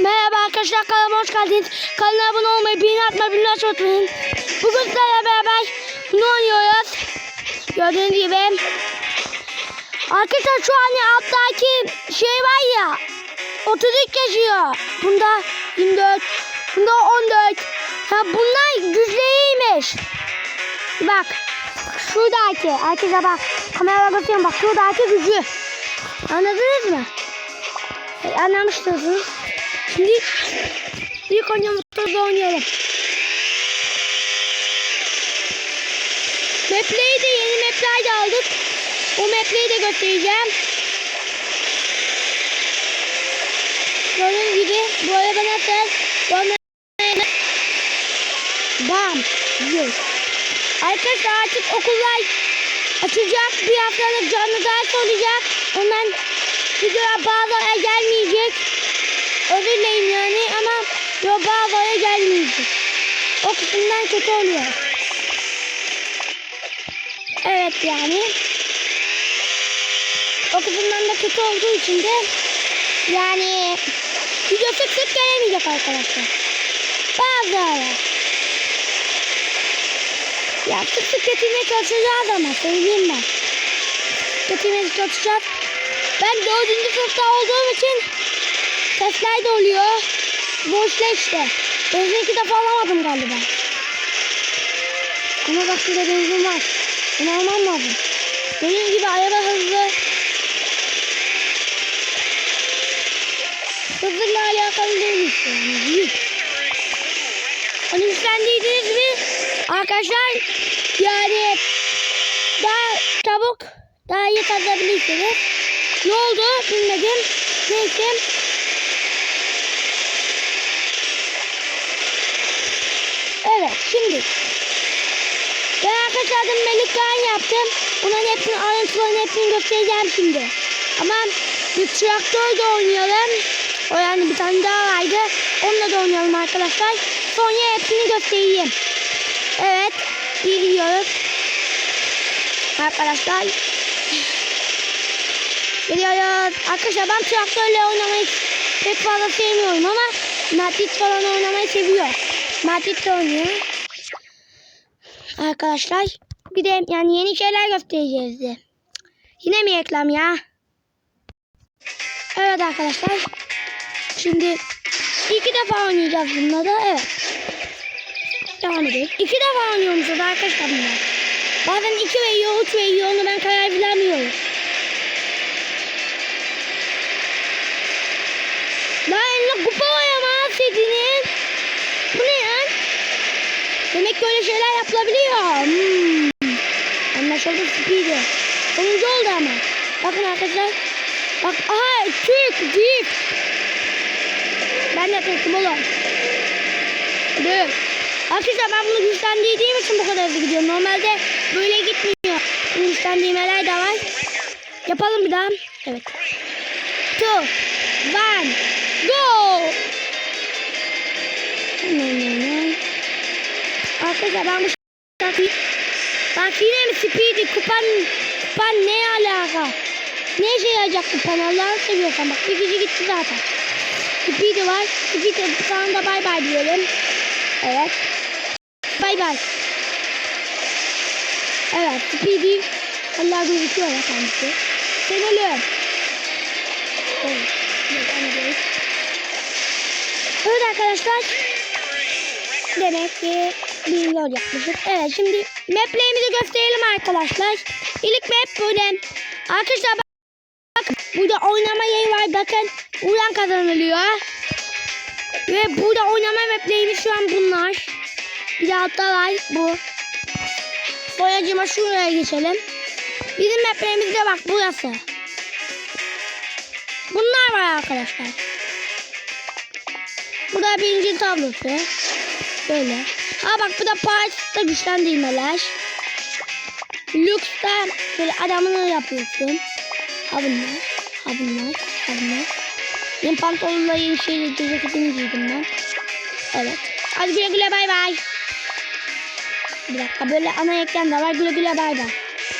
Merhaba arkadaşlar kanalıma hoş geldiniz. Kanala abone olmayı, beğeni atmayı, bilmeyi unutmayın. Bugün sizlerle beraber ne oynuyoruz? Gördüğünüz gibi. Arkadaşlar şu an alttaki şey var ya. 33 yazıyor. Bunda 24. Bunda 14. Ha bunlar güçlüymüş. Bak. Şuradaki. Arkadaşlar bak. Kamera bakıyorum bak. Şuradaki gücü. Anladınız mı? E, Anlamışsınız. Şimdi ilk oynamamızda oynayalım. Map'leri de yeni map'ler de aldık. O map'leri de göstereceğim. Gördüğünüz gibi bu araba nasıl? Araba Bam. Yok. Arkadaşlar artık okullar açılacak. Bir haftalık canlı ders olacak. Ondan videolar bazıları gelmeyecek. Özür yani ama bazıları gelmeyecek. O kısımdan kötü oluyor. Evet yani. O kısımdan da kötü olduğu için de yani video sık sık gelemeyecek arkadaşlar. Bazıları. Ya sık sık getirmeye çalışacağız ama söyleyeyim ben. Getirmeye çalışacağız. Ben dördüncü sınıfta olduğum için testler de oluyor. Boşla işte. Benzin iki defa alamadım galiba. Ama bak şurada benzin var. Bunu almam lazım. Dediğim gibi araba hızlı. Hızıyla alakalı değil işte yani. Büyük. Onu güçlendirdiniz mi? Arkadaşlar yani daha çabuk daha iyi kazabilirsiniz. Ne oldu bilmedim. Neyse. Evet şimdi. Ben adım Melik Kağan yaptım. Bunların hepsini ayrıntılarını hepsini göstereceğim şimdi. Ama bir traktör de oynayalım. O yani bir tane daha vardı. Onunla da oynayalım arkadaşlar. Sonra hepsini göstereyim. Evet. gidiyoruz. Arkadaşlar. Geliyoruz. Arkadaşlar ben traktörle oynamayı pek fazla sevmiyorum ama Matit falan oynamayı seviyor. Matit de oynuyor. Arkadaşlar bir de yani yeni şeyler göstereceğiz de. Yine mi reklam ya? Evet arkadaşlar. Şimdi iki defa oynayacağız bununla da. Evet. Devam edelim. İki defa oynuyormuşuz arkadaşlar bunlar. Bazen iki veriyor, üç veriyor. Onu ben karar veremiyorum. Demek böyle şeyler yapılabiliyor. Hmm. Anlaşıldı Speedy. Sonuncu oldu ama. Bakın arkadaşlar. Bak aha Türk Türk. Ben de Türk'üm oğlum. Dur. Arkadaşlar ben bunu güçlendirdiğim için bu kadar hızlı gidiyorum. Normalde böyle gitmiyor. Güçlendirmeler de var. Yapalım bir daha. Evet. Two, one, go! Arkadaşlar ben bu şarkıyı... Bak yine mi Speedy? Kupan, kupan ne alaka? Ne işe yarayacak kupan Allah'ını seviyorsan bak bir gücü gitti zaten. Speedy var. Speedy sana da bay bay diyelim. Evet. Bay bay. Evet Speedy. Allah gözüküyor ya kendisi. Sen ölüm. Evet. Evet arkadaşlar. Demek ki bir yol yapmışız. Evet şimdi maplerimizi gösterelim arkadaşlar. İlk map böyle. Arkadaşlar bak burada oynama yeri var bakın. Buradan kazanılıyor. Ve burada oynama maplerimiz şu an bunlar. Bir de altta var bu. Boyacıma şuraya geçelim. Bizim maplerimiz de bak burası. Bunlar var arkadaşlar. Burada birinci tablosu. Böyle. Ha bak bu da Paris'te güçlendirmeler. Lux'ta böyle adamını yapıyorsun. Ha bunlar. Ha bunlar. Ha bunlar. Benim pantolonla yeni şeyle ceketimi giydim ben. Evet. Hadi güle güle bay bay. Bir dakika böyle ana ekran da var. Güle güle bay bay.